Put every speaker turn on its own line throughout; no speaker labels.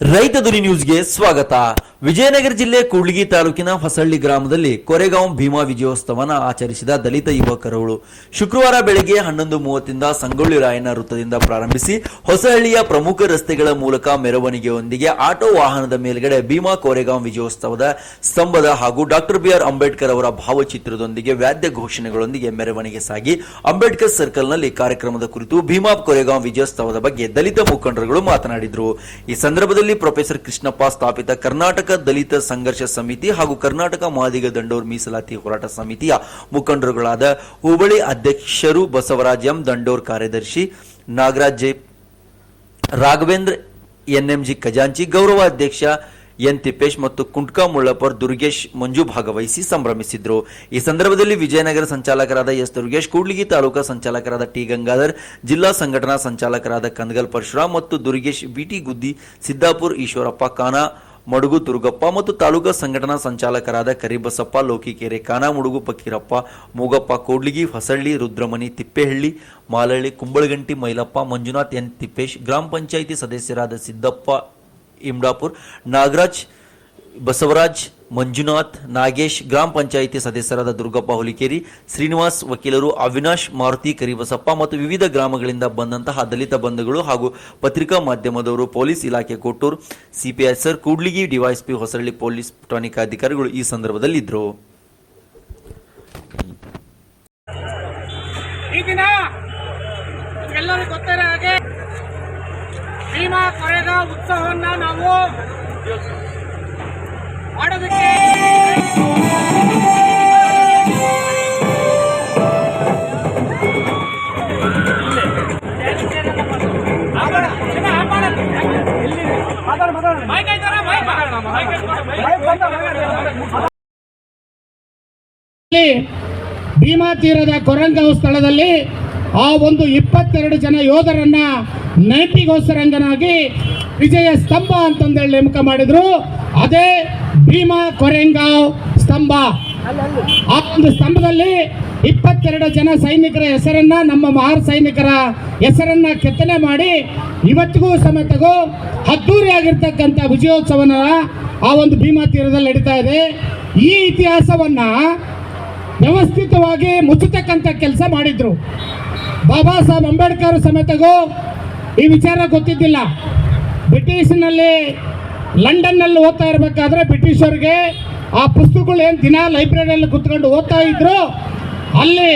ರೈತ ಧ್ವನಿ ನ್ಯೂಸ್ಗೆ ಸ್ವಾಗತ. ವಿಜಯನಗರ ಜಿಲ್ಲೆ ಕೂಡ್ಲಿಗಿ ತಾಲೂಕಿನ ಹೊಸಳ್ಳಿ ಗ್ರಾಮದಲ್ಲಿ ಕೊರೆಗಾಂವ್ ಭೀಮಾ ವಿಜಯೋತ್ಸವನ ಆಚರಿಸಿದ ದಲಿತ ಯುವಕರುಗಳು ಶುಕ್ರವಾರ ಬೆಳಗ್ಗೆ ಹನ್ನೊಂದು ಮೂವತ್ತಿಂದ ಸಂಗೊಳ್ಳಿ ರಾಯಣ್ಣ ವೃತ್ತದಿಂದ ಪ್ರಾರಂಭಿಸಿ ಹೊಸಹಳ್ಳಿಯ ಪ್ರಮುಖ ರಸ್ತೆಗಳ ಮೂಲಕ ಮೆರವಣಿಗೆಯೊಂದಿಗೆ ಆಟೋ ವಾಹನದ ಮೇಲ್ಗಡೆ ಭೀಮಾ ಕೊರೆಗಾಂವ್ ವಿಜಯೋತ್ಸವದ ಸ್ತಂಭದ ಹಾಗೂ ಡಾಕ್ಟರ್ ಬಿ ಆರ್ ಅಂಬೇಡ್ಕರ್ ಅವರ ಭಾವಚಿತ್ರದೊಂದಿಗೆ ವಾದ್ಯ ಘೋಷಣೆಗಳೊಂದಿಗೆ ಮೆರವಣಿಗೆ ಸಾಗಿ ಅಂಬೇಡ್ಕರ್ ಸರ್ಕಲ್ನಲ್ಲಿ ಕಾರ್ಯಕ್ರಮದ ಕುರಿತು ಭೀಮಾ ಕೊರೆಗಾಂವ್ ವಿಜಯೋತ್ಸವದ ಬಗ್ಗೆ ದಲಿತ ಮುಖಂಡರುಗಳು ಮಾತನಾಡಿದರು. ಈ ಸಂದರ್ಭದಲ್ಲಿ ಪ್ರೊಫೆಸರ್ ಕೃಷ್ಣಪ್ಪ ಸ್ಥಾಪಿತ ಕರ್ನಾಟಕ ದಲಿತ ಸಂಘರ್ಷ ಸಮಿತಿ ಹಾಗೂ ಕರ್ನಾಟಕ ಮಾದಿಗ ದಂಡೋರ್ ಮೀಸಲಾತಿ ಹೋರಾಟ ಸಮಿತಿಯ ಮುಖಂಡರುಗಳಾದ ಹುಬ್ಬಳ್ಳಿ ಅಧ್ಯಕ್ಷರು ಬಸವರಾಜ್ ಎಂ ದಂಡೋರ್ ಕಾರ್ಯದರ್ಶಿ ನಾಗರಾಜ್ ಜೆ ರಾಘವೇಂದ್ರ ಎನ್ಎಂಜಿ ಖಜಾಂಚಿ ಗೌರವ ಅಧ್ಯಕ್ಷ ಎನ್ ತಿಪ್ಪೇಶ್ ಮತ್ತು ಕುಂಟ್ಕಾ ಮುಳ್ಳಪ್ಪರ್ ದುರ್ಗೇಶ್ ಮಂಜು ಭಾಗವಹಿಸಿ ಸಂಭ್ರಮಿಸಿದ್ರು. ಈ ಸಂದರ್ಭದಲ್ಲಿ ವಿಜಯನಗರ ಸಂಚಾಲಕರಾದ ಎಸ್. ದುರ್ಗೇಶ್, ಕೂಡ್ಲಿಗಿ ತಾಲೂಕಾ ಸಂಚಾಲಕರಾದ ಟಿ. ಗಂಗಾಧರ್, ಜಿಲ್ಲಾ ಸಂಘಟನಾ ಸಂಚಾಲಕರಾದ ಕಂದಗಲ್ ಪರಶುರಾಮ್ ಮತ್ತು ದುರ್ಗೇಶ್ ಬಿಟಿ ಗುದ್ದಿ, ಸಿದ್ದಾಪುರ್ ಈಶ್ವರಪ್ಪ ಕಾನಾ ಮಡುಗು ದುರ್ಗಪ್ಪ ಮತ್ತು ತಾಲೂಕಾ ಸಂಘಟನಾ ಸಂಚಾಲಕರಾದ ಕರಿಬಸಪ್ಪ, ಲೋಕಿಕೆರೆ ಕಾನಾ ಮುಡುಗು ಫಕೀರಪ್ಪ, ಮೂಗಪ್ಪ ಕೋಡ್ಲಿಗಿ, ಹೊಸಳ್ಳಿ ರುದ್ರಮಣಿ ತಿಪ್ಪೇಹಳ್ಳಿ, ಮಾಲಳ್ಳಿ, ಕುಂಬಳಗಂಟಿ, ಮೈಲಪ್ಪ, ಮಂಜುನಾಥ್ ಎನ್ ತಿಪ್ಪೇಶ್ ಗ್ರಾಮ ಪಂಚಾಯಿತಿ ಸದಸ್ಯರಾದ ಸಿದ್ದಪ್ಪ ಇಮ್ಡಾಪುರ್ ನಾಗರಾಜ್, ಬಸವರಾಜ್, ಮಂಜುನಾಥ್, ನಾಗೇಶ್, ಗ್ರಾಮ ಪಂಚಾಯಿತಿ ಸದಸ್ಯರಾದ ದುರ್ಗಪ್ಪ ಹುಲಿಕೇರಿ, ಶ್ರೀನಿವಾಸ್ ವಕೀಲರು ಅವಿನಾಶ್, ಮಾರುತಿ ಕರಿಬಸಪ್ಪ ಮತ್ತು ವಿವಿಧ ಗ್ರಾಮಗಳಿಂದ ಬಂದಂತಹ ದಲಿತ ಬಂಧುಗಳು ಹಾಗೂ ಪತ್ರಿಕಾ ಮಾಧ್ಯಮದವರು, ಪೊಲೀಸ್ ಇಲಾಖೆ Kottur, CPI sir Kudligi, DYSP Hosalli police ಠಾಣಿಕಾ ಅಧಿಕಾರಿಗಳು ಈ ಸಂದರ್ಭದಲ್ಲಿ ಇದ್ದರು
ಈ ದಿನ ಎಲ್ಲರಿಗೂ ಗೊತ್ತಿರೋ ಹಾಗೆ ಭೀಮಾ ಕೊರೆಗ ಉತ್ಸವವನ್ನ ನಾವು ಮಾಡೋದಕ್ಕೆ ಭೀಮಾ ತೀರದ ಕೊರಂಗಾವ್ ಸ್ಥಳದಲ್ಲಿ ಆ ಒಂದು ಇಪ್ಪತ್ತೆರಡು ಜನ ಯೋಧರನ್ನ ನೆನಪಿಗೋಸ್ಕರಂಗನಾಗಿ ವಿಜಯ ಸ್ತಂಭ ಅಂತಂದೇಳಿ ನೇಮಕ ಮಾಡಿದ್ರು. ಅದೇ ಭೀಮಾ ಕೊರೆಂಗಾವ್ ಸ್ತಂಭ. ಆ ಒಂದು ಸ್ತಂಭದಲ್ಲಿ ಇಪ್ಪತ್ತೆರಡು ಜನ ಸೈನಿಕರ ಹೆಸರನ್ನ, ನಮ್ಮ ಮಹಾರ್ ಸೈನಿಕರ ಹೆಸರನ್ನ ಕೆತ್ತನೆ ಮಾಡಿ ಇವತ್ತಿಗೂ ಸಮೇತಗೂ ಅದ್ದೂರಿಯಾಗಿರ್ತಕ್ಕಂಥ ವಿಜಯೋತ್ಸವನ ಆ ಒಂದು ಭೀಮಾ ತೀರದಲ್ಲಿ ನಡೀತಾ ಇದೆ. ಈ ಇತಿಹಾಸವನ್ನ ವ್ಯವಸ್ಥಿತವಾಗಿ ಮುಚ್ಚತಕ್ಕಂಥ ಕೆಲಸ ಮಾಡಿದ್ರು. ಬಾಬಾ ಸಾಹೇಬ್ ಅಂಬೇಡ್ಕರ್ ಸಮೇತಗೂ ಈ ವಿಚಾರ ಗೊತ್ತಿದ್ದಿಲ್ಲ. ಬ್ರಿಟಿಷ್ನಲ್ಲಿ ಲಂಡನ್ನಲ್ಲಿ ಓದ್ತಾ ಇರಬೇಕಾದ್ರೆ ಬ್ರಿಟಿಷರಿಗೆ ಆ ಪುಸ್ತಕಗಳು ಏನು ದಿನ ಲೈಬ್ರರಿಯಲ್ಲಿ ಕುತ್ಕೊಂಡು ಓದ್ತಾ ಇದ್ರು, ಅಲ್ಲಿ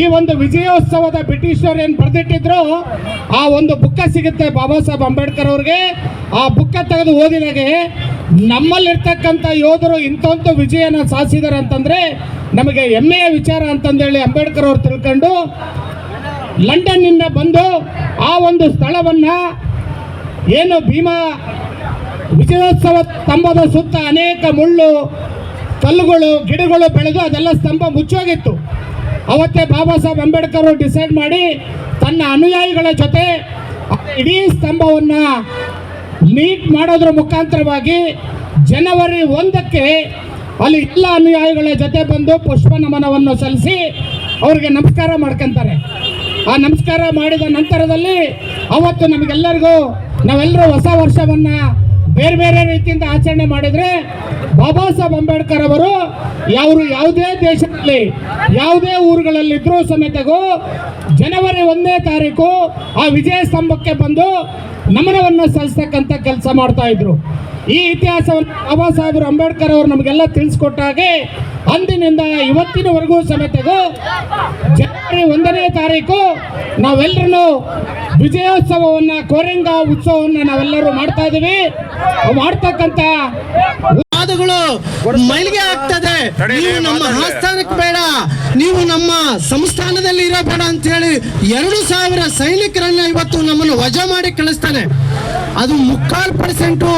ಈ ಒಂದು ವಿಜಯೋತ್ಸವದ ಬ್ರಿಟಿಷರು ಏನು ಬರೆದಿಟ್ಟಿದ್ರು, ಆ ಒಂದು ಬುಕ್ಕ ಸಿಗುತ್ತೆ ಬಾಬಾ ಸಾಹೇಬ್ ಅಂಬೇಡ್ಕರ್ ಅವ್ರಿಗೆ. ಆ ಬುಕ್ಕ ತೆಗೆದು ಓದಿದಾಗೆ ನಮ್ಮಲ್ಲಿರ್ತಕ್ಕಂಥ ಯೋಧರು ಇಂಥದ್ದು ವಿಜಯನ ಸಾಧಿಸಿದ್ದಾರೆ ಅಂತಂದ್ರೆ ನಮಗೆ ಹೆಮ್ಮೆಯ ವಿಚಾರ ಅಂತಂದೇಳಿ ಅಂಬೇಡ್ಕರ್ ಅವರು ತಿಳ್ಕೊಂಡು ಲಂಡನ್ನಿಂದ ಬಂದು ಆ ಒಂದು ಸ್ಥಳವನ್ನ ಏನು ಭೀಮಾ ವಿಜಯೋತ್ಸವ ಸ್ತಂಭದ ಸುತ್ತ ಅನೇಕ ಮುಳ್ಳು, ಕಲ್ಲುಗಳು, ಗಿಡಗಳು ಬೆಳೆದು ಅದೆಲ್ಲ ಸ್ತಂಭ ಮುಚ್ಚೋಗಿತ್ತು. ಅವತ್ತೇ ಬಾಬಾ ಸಾಹೇಬ್ ಅಂಬೇಡ್ಕರ್ ಡಿಸೈಡ್ ಮಾಡಿ ತನ್ನ ಅನುಯಾಯಿಗಳ ಜೊತೆ ಇಡೀ ಸ್ತಂಭವನ್ನ ಮೀಟ್ ಮಾಡೋದ್ರ ಮುಖಾಂತರವಾಗಿ ಜನವರಿ ಒಂದಕ್ಕೆ ಅಲ್ಲಿ ಎಲ್ಲ ಅನುಯಾಯಿಗಳ ಜೊತೆ ಬಂದು ಪುಷ್ಪ ನಮನವನ್ನು ಸಲ್ಲಿಸಿ ಅವರಿಗೆ ನಮಸ್ಕಾರ ಮಾಡ್ಕೊಂತಾರೆ. ಆ ನಮಸ್ಕಾರ ಮಾಡಿದ ನಂತರದಲ್ಲಿ ಅವತ್ತು ನಮಗೆಲ್ಲರಿಗೂ ನಾವೆಲ್ಲರೂ ಹೊಸ ವರ್ಷವನ್ನು ಬೇರೆ ಬೇರೆ ರೀತಿಯಿಂದ ಆಚರಣೆ ಮಾಡಿದ್ರೆ ಬಾಬಾ ಸಾಹೇಬ್ ಅಂಬೇಡ್ಕರ್ ಅವರು ಯಾರು ಯಾವುದೇ ದೇಶದಲ್ಲಿ ಯಾವುದೇ ಊರುಗಳಲ್ಲಿದ್ದರೂ ಸಮೇತಗೂ ಜನವರಿ ಒಂದನೇ ತಾರೀಕು ಆ ವಿಜಯ ಸ್ತಂಭಕ್ಕೆ ಬಂದು ನಮನವನ್ನು ಸಲ್ಲಿಸ್ತಕ್ಕಂಥ ಕೆಲಸ ಮಾಡ್ತಾ ಇದ್ರು. ಈ ಇತಿಹಾಸವನ್ನು ಬಾಬಾ ಸಾಹೇಬರು ಅಂಬೇಡ್ಕರ್ ಅವರು ನಮಗೆಲ್ಲ ತಿಳಿಸ್ಕೊಟ್ಟಾಗೆ ಅಂದಿನಿಂದ ಇವತ್ತಿನವರೆಗೂ ಸಮೇತಗೂ ಜನವರಿ ಒಂದನೇ ತಾರೀಕು ನಾವೆಲ್ಲರೂ ವಿಜಯೋತ್ಸವವನ್ನ, ಕೋರೆಂಗ ಉತ್ಸವವನ್ನ ನಾವೆಲ್ಲರೂ ಮಾಡ್ತಾ ಇದ್ದೀವಿ. ಮಾಡ್ತಕ್ಕಂಥ
ವಾದಗಳು ಮೈಲಿಗೆ ಆಗ್ತದೆ. ನೀವು ನಮ್ಮ ಆಸ್ಥಾನಕ್ಕೆ ಬೇಡ. ನೀವು ನಮ್ಮ ಸಂಸ್ಥಾನದಲ್ಲಿ ಇರಬೇಡ ಅಂತ ಹೇಳಿ ಎರಡು ಸಾವಿರ ಸೈನಿಕರನ್ನ ಇವತ್ತು ನಮ್ಮನ್ನು ವಜಾ ಮಾಡಿ ಕಳಿಸ್ತಾನೆ. ಅದು ಮುಕ್ಕಾಲು ಪರ್ಸೆಂಟು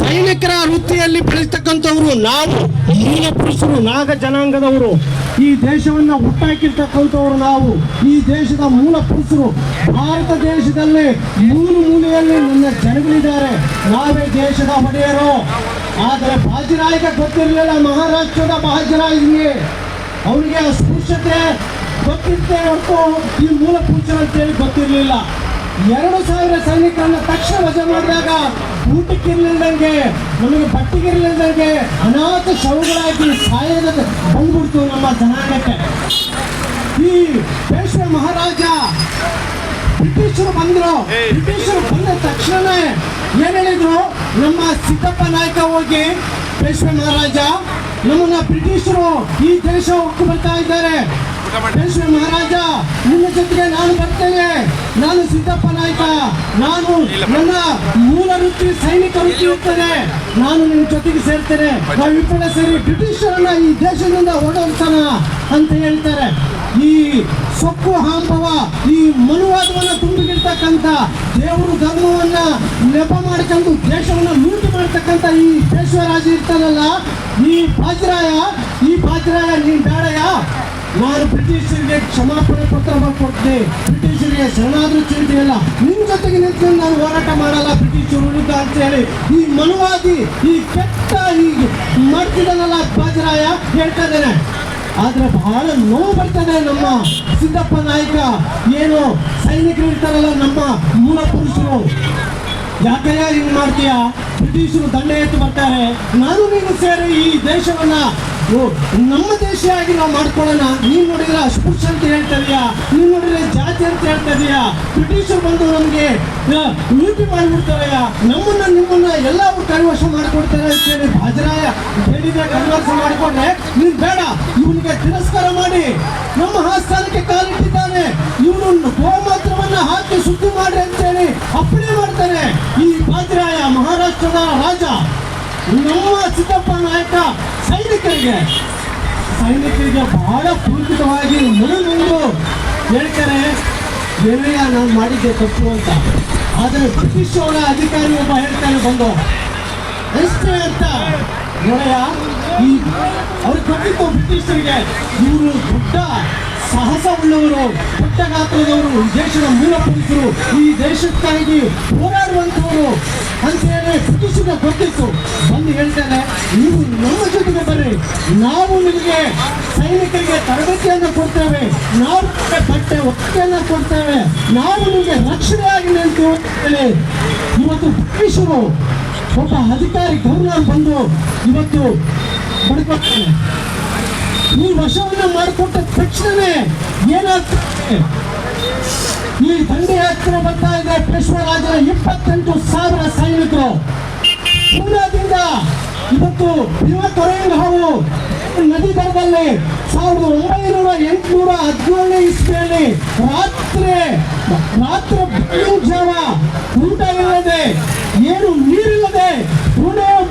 ಸೈನಿಕರ ವೃತ್ತಿಯಲ್ಲಿ ಬೆಳೀತಕ್ಕಂಥವ್ರು ನಾವು ಮೂಲ ಪುರುಷರು ನಾಗ ಜನಾಂಗದವರು. ಈ ದೇಶವನ್ನ ಹುಟ್ಟಾಕಿರ್ತಕ್ಕಂಥವ್ರು ನಾವು ಈ ದೇಶದ ಮೂಲ ಪುರುಷರು. ಭಾರತ ದೇಶದಲ್ಲಿ ಮೂಲ ಮೂಲೆಯಲ್ಲಿ ನನ್ನ ಜನಗಳಿದ್ದಾರೆ. ನಾವೇ ದೇಶದ ಒಡೆಯರು. ಆದರೆ ಬಾಜಿರಾಯಿಗೆ ಗೊತ್ತಿರಲಿಲ್ಲ ಮಹಾರಾಷ್ಟ್ರದ ಬಾಜಿರಾಯಿಗೆ ಅವನಿಗೆ ಅಸ್ಪೃಶ್ಯತೆ ಗೊತ್ತಿದ್ದೇ ಹೊರತು ಈ ಮೂಲ ಪೂಜೆ ಅಂತೇಳಿ ಗೊತ್ತಿರಲಿಲ್ಲ. ಎರಡು ಸಾವಿರ ಸೈನಿಕರನ್ನ ತಕ್ಷಣ ವಜಾ ಮಾಡಿದಾಗ ಊಟಕ್ಕಿರ್ಲಿಲ್ದಂಗೆ ನಮಗೆ ಬಟ್ಟೆಗಿರ್ಲಿಲ್ದಂಗೆ ಅನಾಥ ಶವಗಳಾಗಿ ಸಾಯದ ಬಂದ್ಬಿಡ್ತು ನಮ್ಮ ಜನಾಂಗಕ್ಕೆ. ಈ ಪೇಶ್ವೆ ಮಹಾರಾಜ ಬ್ರಿಟಿಷರು ಬಂದ್ರು. ಏನ್ ಹೇಳಿದ್ರು ನಮ್ಮ ಸಿದ್ದಪ್ಪ ನಾಯಕ ಹೋಗಿ ಪೇಶ್ವೆ ಮಹಾರಾಜ, ನಮ್ಮನ್ನ ಬ್ರಿಟಿಷರು ಈ ದೇಶ ಹೊಕ್ಕು ಬರ್ತಾ ಇದ್ದಾರೆ. ಪೇಶ್ವೆ ಮಹಾರಾಜ, ನಿಮ್ಮ ಜೊತೆಗೆ ನಾನು ಬರ್ತೇನೆ. ನಾನು ಸಿದ್ದಪ್ಪ ನಾಯಕ. ನಾನು ನನ್ನ ಮೂಲ ವೃತ್ತಿ, ಸೈನಿಕ ವೃತ್ತಿ ಇರ್ತೇನೆ ನಾನು ನಿಮ್ಮ ಜೊತೆಗೆ ಸೇರ್ತೇನೆ. ನಾವಿಬ್ಬರ ಸೇರಿ ಬ್ರಿಟಿಷರನ್ನ ಈ ದೇಶದಿಂದ ಓಡೋಗ್ತಾನ ಅಂತ ಹೇಳ್ತಾರೆ. ಈ ಸೊಕ್ಕು ಹಾಂಬವ, ಈ ಮನುವಾದವನ್ನ ತುಂಬಿಗಿರ್ತಕ್ಕಂಥ ದೇವರು ಧರ್ಮವನ್ನ ನೆಪ ಮಾಡ್ಕೊಂಡು ದೇಶವನ್ನ ಲೂಟಿ ಮಾಡ್ತಕ್ಕಂಥ ಈ ದೇಶವರಾಜ ಇರ್ತಾನಲ್ಲ, ಈ ಬಾಜ್ರಾಯ ಈ ಬಾಜ್ರಾಯ ನೀನ್ ಬೇಡಯ್ಯ. ನಾನು ಬ್ರಿಟಿಷರಿಗೆ ಕ್ಷಮಾಪಣೆ ಪತ್ರ ಬರ್ಕೊಡ್ತೀನಿ ಬ್ರಿಟಿಷರಿಗೆ ಶರಣಾದ್ರೂ ಚಿಂತೆ ಇಲ್ಲ ನಿಮ್ಮ ಜೊತೆಗೆ ನಿಂತ್ಕೊಂಡು ನಾನು ಹೋರಾಟ ಮಾಡಲ್ಲ, ಬ್ರಿಟಿಷರು ವಿರುದ್ಧ ಅಂತ ಹೇಳಿ. ಈ ಮನುವಾದಿ, ಈ ಕೆಟ್ಟ, ಈ ಮಾಡ್ತಿದ್ದಾನಲ್ಲ ಬಾಜರಾಯ ಹೇಳ್ತಾನೆ ಆದ್ರೆ ಬಹಳ ನೋವು ಬರ್ತದೆ ನಮ್ಮ ಸಿದ್ದಪ್ಪ ನಾಯಕ. ಏನು ಸೈನಿಕರು ಇರ್ತಾರಲ್ಲ ನಮ್ಮ ಮೂಲ ಪುರುಷರು ಯಾಕಯ್ಯ ಹಿಂಗ್ ಮಾಡ್ತೀಯ? ಬ್ರಿಟಿಷರು ದಂಡ ಎತ್ತು ಬರ್ತಾರೆ. ನಾನು ನೀನು ಸೇರಿ ಈ ದೇಶವನ್ನ ನಮ್ಮ ದೇಶ ಆಗಿ ನಾವು ಮಾಡ್ಕೊಳ್ಳೋಣ. ನೀನ್ ನೋಡಿದ್ರೆ ಅಸ್ಪೃಶ್ಯ ಅಂತ ಹೇಳ್ತಾ ಇದೀಯಾ? ನೀನ್ ನೋಡಿದ್ರೆ ಜಾತಿ ಅಂತ ಹೇಳ್ತಾ ಬ್ರಿಟಿಷರು ಬಂದು ನಮ್ಗೆ ಲೂಟಿ ಮಾಡಿಬಿಡ್ತಾರಯ್ಯ ನಮ್ಮನ್ನ, ನಿಮ್ಮನ್ನ ಎಲ್ಲ ಕೈವಶ ಮಾಡ್ಕೊಡ್ತಾರೆ ಅಂತ ಹೇಳಿ ಭಾಜರಾಯ ಹೇಳಿದ ಕನ್ವರ್ಸ ಮಾಡಿಕೊಂಡ್ರೆ ನೀನ್ ಬೇಡ. ಇವನಿಗೆ ತಿರಸ್ಕಾರ ಮಾಡಿ. ನಮ್ಮ ಆಸ್ಥಾನಕ್ಕೆ ಕಾಲಿಟ್ಟಿದ್ದಾನೆ. ಇವನು ಗೋಮಾತ್ರವನ್ನ ಹಾಕಿ ಸುದ್ದಿ ಮಾಡ್ರಿ ಅಂತೇಳಿ ಅಪ್ಪಣೆ ಮಾಡ್ತಾನೆ ಈ ಭಾಜರಾಯ ಮಹಾರಾಷ್ಟ್ರದ ರಾಜ. ನಮ್ಮ ಸಿದ್ದಪ್ಪ ನಾಯಕ ಸೈನಿಕರಿಗೆ ಸೈನಿಕರಿಗೆ ಬಹಳ ಪೂರ್ವಿತವಾಗಿ ಮುಳುಗುಂಡು ಹೇಳ್ತಾರೆ ಏನಯ್ಯ ನಾನು ಮಾಡಿದ್ದೆ ತಪ್ಪು ಅಂತ. ಆದರೆ ಬ್ರಿಟಿಷ್ ಅವರ ಅಧಿಕಾರಿ ಒಬ್ಬ ಹೇಳ್ತಾನೆ ಬಂದು, ಎಷ್ಟೇ ಅಂತ ನೋಡಯ್ಯ ಈ ಅವ್ರು ಕೊಟ್ಟಿತ್ತು ಬ್ರಿಟಿಷರಿಗೆ, ಇವರು ದೊಡ್ಡ ಸಾಹಸ ಉಳ್ಳವರು ಪುಟ್ಟ ಗಾತ್ರದವರು ದೇಶದ ಮೂಲ ಪುರುಷರು ಈ ದೇಶಕ್ಕಾಗಿ ಹೋರಾಡುವಂಥವರು. ಅಂತ ಹೇಳಿ ಬ್ರಿಟಿಷರಿಗೆ ಗೊತ್ತಿತ್ತು. ಬಂದು ಹೇಳ್ತಾರೆ ನೀವು ನಮ್ಮ ಜೊತೆಗೆ ಬರ್ರಿ ನಾವು ನಿಮಗೆ ಸೈನಿಕರಿಗೆ ತರಬೇತಿಯನ್ನು ಕೊಡ್ತೇವೆ. ನಾವು ಬಟ್ಟೆ ಒಪ್ಪಿಗೆಯನ್ನು ಕೊಡ್ತೇವೆ. ನಾವು ನಿಮಗೆ ರಕ್ಷಣೆಯಾಗಿ ನಿಂತು ಹೇಳಿ ಇವತ್ತು ಬ್ರಿಟಿಷರು ಒಬ್ಬ ಅಧಿಕಾರಿ ಗೌರವ ಬಂದು ಇವತ್ತು ಬಡ್ಕೊಳ್ತಾನೆ. ಈ ವಶವನ್ನು ಮಾಡಿಕೊಟ್ಟ ತಕ್ಷಣವೇ ಏನಾಗ್ತದೆ? ಈ ದಂಡೆ ಹತ್ತಿರ ಬರ್ತಾ ಇದೆ ಪೇಶ್ವರಾಜರ ಇಪ್ಪತ್ತೆಂಟು ಸಾವಿರ ಸೈನಿಕರು ಇವತ್ತು ಯುವ ತರಂಗವು ನದಿ ದರದಲ್ಲಿ ಸಾವಿರದ ಒಂಬೈನೂರ ಎಂಟುನೂರ ಹದಿನೇಳನೇ ಇಸ್ವಿಯಲ್ಲಿ ರಾತ್ರಿ ರಾತ್ರಿ ಜಾವ ಊಟ ಇಲ್ಲದೆ, ಏನು ನೀರಿಲ್ಲದೆ ಪುಣೆ